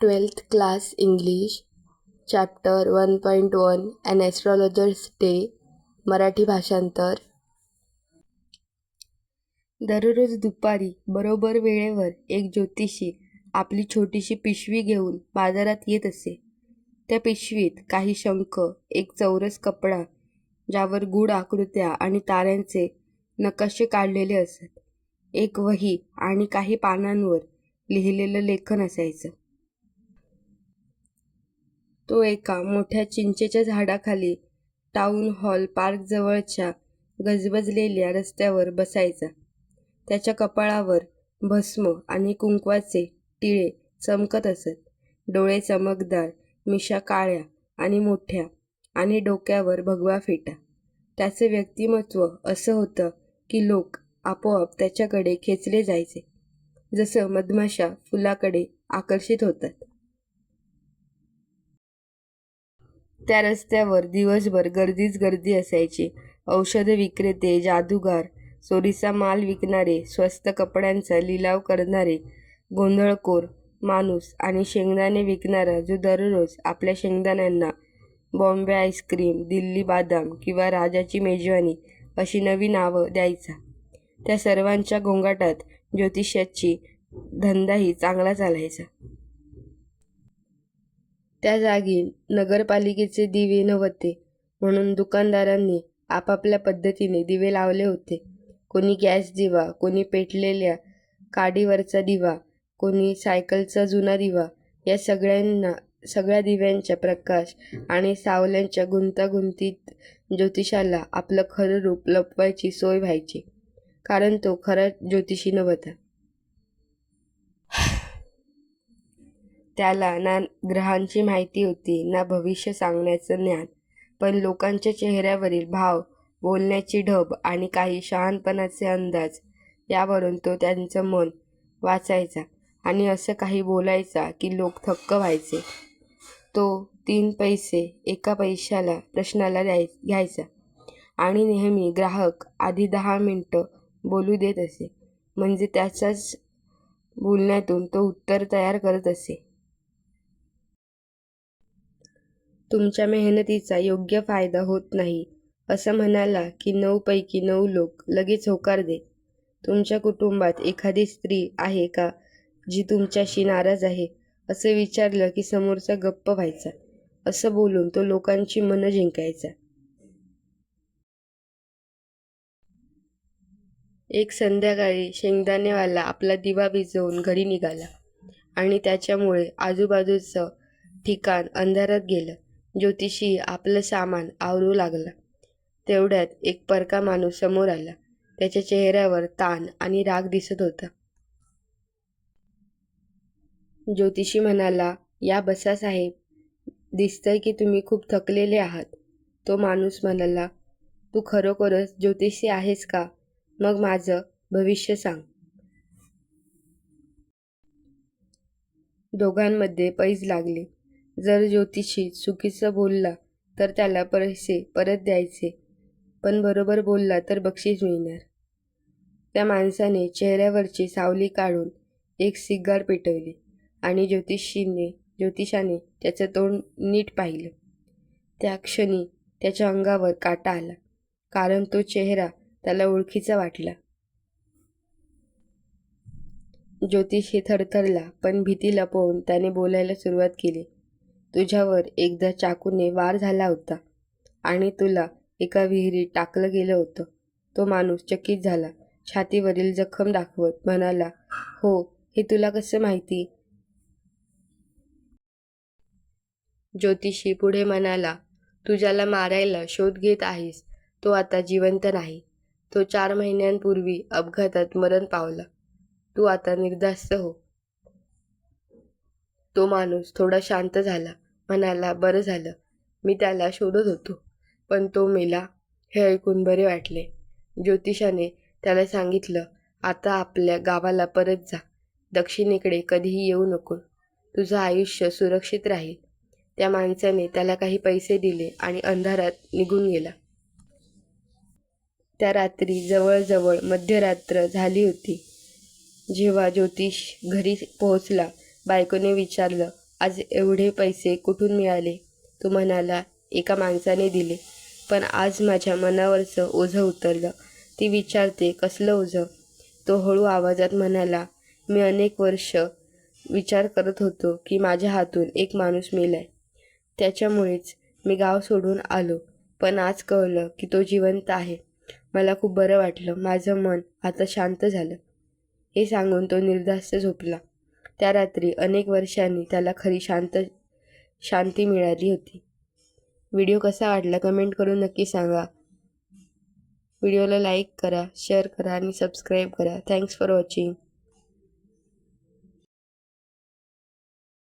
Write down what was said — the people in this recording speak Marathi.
Twelfth class English chapter one point one and astrologers day Marathi भाषांतर. दररोज दुपारी बरोबर वेळेवर एक ज्योतिषी आपली छोटीशी पिशवी घेऊन बाजारात येत असे. त्या पिशवीत काही शंख एक चौरस कपडा ज्यावर गूढ आकृत्या आणि ताऱ्यांचे नकाशे काढलेले असत. एक वही आणि काही पानांवर लिहिलेलं लेखन असायचं. तो एका मोठ्या चिंचेच्या झाडाखाली टाऊन हॉल पार्कजवळच्या गजबजलेल्या रस्त्यावर बसायचा. त्याच्या कपाळावर भस्म आणि कुंकवाचे टिळे चमकत असत. डोळे चमकदार मिशा काळ्या आणि मोठ्या आणि डोक्यावर भगवा फेटा. त्याचे व्यक्तिमत्व असं होतं की लोक आपोआप त्याच्याकडे खेचले जायचे. जसं मधमाशा फुलाकडे आकर्षित होतात. त्या रस्त्यावर दिवसभर गर्दीच गर्दी असायची. औषध विक्रेते जादूगार चोरीचा माल विकणारे स्वस्त कपड्यांचा लिलाव करणारे गोंधळखोर माणूस आणि शेंगदाणे विकणारा जो दररोज आपल्या शेंगदाण्यांना बॉम्बे आईस्क्रीम दिल्ली बादाम किंवा राजाची मेजवानी अशी नवी नावं द्यायचा. त्या सर्वांच्या गोंगाटात ज्योतिषाची धंदाही चांगला चालायचा. त्या जागी नगरपालिकेचे दिवे नव्हते म्हणून दुकानदारांनी आपापल्या पद्धतीने दिवे लावले होते. कोणी गॅस दिवा कोणी पेटलेल्या काडीवरचा दिवा कोणी सायकलचा जुना दिवा या सगळ्यांना सगळ्या दिव्यांच्या प्रकाश आणि सावल्यांच्या गुंतागुंतीत ज्योतिषाला आपलं खरं रूप लपवायची सोय व्हायची कारण तो खरा ज्योतिषी नव्हता. त्याला ना ग्रहांची माहिती होती ना भविष्य सांगण्याचं ज्ञान. पण लोकांच्या चेहऱ्यावरील भाव बोलण्याची ढब आणि काही शहाणपणाचे अंदाज यावरून तो त्यांचं मन वाचायचा आणि असं काही बोलायचा की लोक थक्क व्हायचे. तो तीन पैसे एका पैशाला प्रश्नाला द्याय घ्यायचा आणि नेहमी ग्राहक आधी दहा मिनटं बोलू देत असे. म्हणजे त्याच्याच बोलण्यातून तो उत्तर तयार करत असे. तुमच्या मेहनतीचा योग्य फायदा होत नाही. असं म्हणाला की नऊपैकी नऊ लोक लगेच होकार दे तुमच्या कुटुंबात एखादी स्त्री आहे का जी तुमच्याशी नाराज आहे? असं विचारलं की समोरचा गप्प व्हायचा. असं बोलून तो लोकांची मनं जिंकायचा. एक संध्याकाळी शेंगदाणेवाला आपला दिवा विझवून घरी निघाला आणि त्याच्यामुळे आजूबाजूचं ठिकाण अंधारात गेलं. ज्योतिषी आपलं सामान आवरू लागला. तेवढ्यात एक परका माणूस समोर आला. त्याच्या चेहऱ्यावर ताण आणि राग दिसत होता. ज्योतिषी म्हणाला या बसा साहेब दिसतंय की तुम्ही खूप थकलेले आहात. तो माणूस म्हणाला तू खरोखरच ज्योतिषी आहेस का? मग माझं भविष्य सांग. दोघांमध्ये पैज लागली. जर ज्योतिषी चुकीचं बोलला तर त्याला पैसे परत द्यायचे. पण बरोबर बोलला तर बक्षीस मिळणार. त्या माणसाने चेहऱ्यावरची सावली काढून एक सिगार पेटवली आणि ज्योतिषीने ज्योतिषाने त्याचं तोंड नीट पाहिलं. त्या क्षणी त्याच्या अंगावर काटा आला कारण तो चेहरा त्याला ओळखीचा वाटला. ज्योतिषी थरथरला पण भीती लपवून त्याने बोलायला सुरुवात केली. तुझ्यावर एकदा चाकूने वार झाला होता आणि तुला एका विहिरीत टाकलं गेलं होतं. तो माणूस चकित झाला. छातीवरील जखम दाखवत म्हणाला हो हे तुला कसं माहिती ज्योतिषी पुढे म्हणाला तू ज्याला मारायला शोध घेत आहेस. तो आता जिवंत नाही. तो चार महिन्यांपूर्वी अपघातात मरण पावला. तू आता निर्धास्त हो. तो माणूस थोडा शांत झाला. म्हणाला बरं झालं. मी त्याला शोधत होतो. पण तो मेला हे ऐकून बरे वाटले. ज्योतिषाने त्याला सांगितलं आता आपल्या गावाला परत जा. दक्षिणेकडे कधीही येऊ नको. तुझं आयुष्य सुरक्षित राहील. त्या माणसाने त्याला काही पैसे दिले आणि अंधारात निघून गेला. त्या रात्री जवळजवळ मध्यरात्र झाली होती. जेव्हा ज्योतिष घरी पोहोचला बायकोने विचारलं आज एवढे पैसे कुठून मिळाले? तो म्हणाला एका माणसाने दिले. पण आज माझ्या मनावरचं ओझं उतरलं. ती विचारते कसलं ओझं? तो हळू आवाजात म्हणाला मी अनेक वर्ष विचार करत होतो की माझ्या हातून एक माणूस मेलाय. त्याच्यामुळेच मी गाव सोडून आलो. पण आज कळलं की तो जिवंत आहे. मला खूप बरं वाटलं. माझं मन आता शांत झालं. हे सांगून तो निर्धास्त झोपला. त्या रात्री अनेक वर्षांनी त्याला खरी शांत शांती मिळाली होती. व्हिडिओ कसा वाटला कमेंट करून नक्की सांगा. व्हिडिओला लाईक करा शेअर करा आणि सबस्क्राईब करा. Thanks for watching.